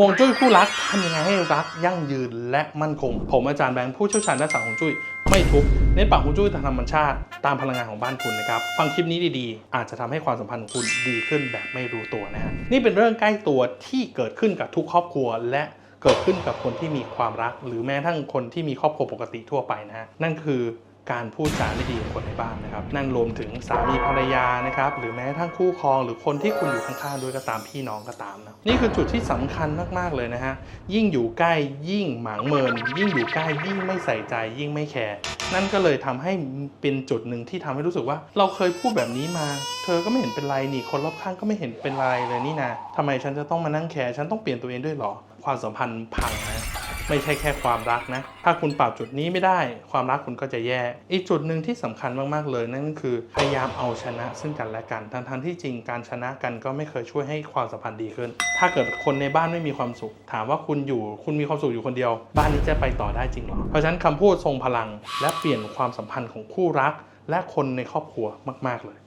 ห่วงจุ้ยคู่รักทำยังไงให้รักยั่งยืนและมั่นคง ผมอาจารย์แบงค์ผู้เชี่ยวชาญด้านสังห่วงจุ้ยไม่ทุบเน้นปรับห่วงจุ้ยตามธรรมชาติตามพลังงานของบ้านคุณนะครับ ฟังคลิปนี้ดีๆ อาจจะทำให้ความสัมพันธ์ของคุณดีขึ้นแบบไม่รู้ตัวนะฮะนี่เป็นเรื่องใกล้ตัวที่เกิดขึ้นกับทุกครอบครัวและเกิดขึ้นกับคนที่มีความรัก หรือแม้กระทั่งคนที่มีครอบครัวปกติทั่วไปนะฮะนั่นคือ การพูดจาไม่ดีกับคนในบ้านนะครับ นั่นรวมถึงสามีภรรยานะครับหรือแม้กระทั่งคู่ครองหรือคนที่คุณอยู่ข้างๆด้วยก็ตามพี่น้องก็ตามนะนี่คือจุดที่สำคัญมากๆเลยนะฮะยิ่งอยู่ใกล้ยิ่งหมางเมิน ยิ่งอยู่ใกล้ยิ่งไม่ใส่ใจ ยิ่งไม่แคร์นั่นก็เลยทำให้เป็นจุดหนึ่งที่ทำให้รู้สึกว่า เราเคยพูดแบบนี้มา เธอก็ไม่เห็นเป็นไรนี่คนรอบข้างก็ไม่เห็นเป็นไรเลยนี่นะทำไมฉันจะต้องมานั่งแคร์ฉันต้องเปลี่ยนตัวเองด้วยหรอ ความสัมพันธ์พังนะ ไม่ใช่แค่ความรักนะ ถ้าคุณปรับจุดนี้ไม่ได้ ความรักคุณก็จะแย่ อีกจุดหนึ่งที่สำคัญมากๆเลยนั่นก็คือพยายามเอาชนะซึ่งกันและกัน ทั้งๆที่จริงการชนะกันก็ไม่เคยช่วยให้ความสัมพันธ์ดีขึ้น ถ้าเกิดคนในบ้านไม่มีความสุข ถามว่าคุณอยู่ คุณมีความสุขอยู่คนเดียว บ้านนี้จะไปต่อได้จริงหรอ เพราะฉะนั้นคำพูดทรงพลัง และเปลี่ยนความสัมพันธ์ของคู่รัก และคนในครอบครัวมาก ๆเลย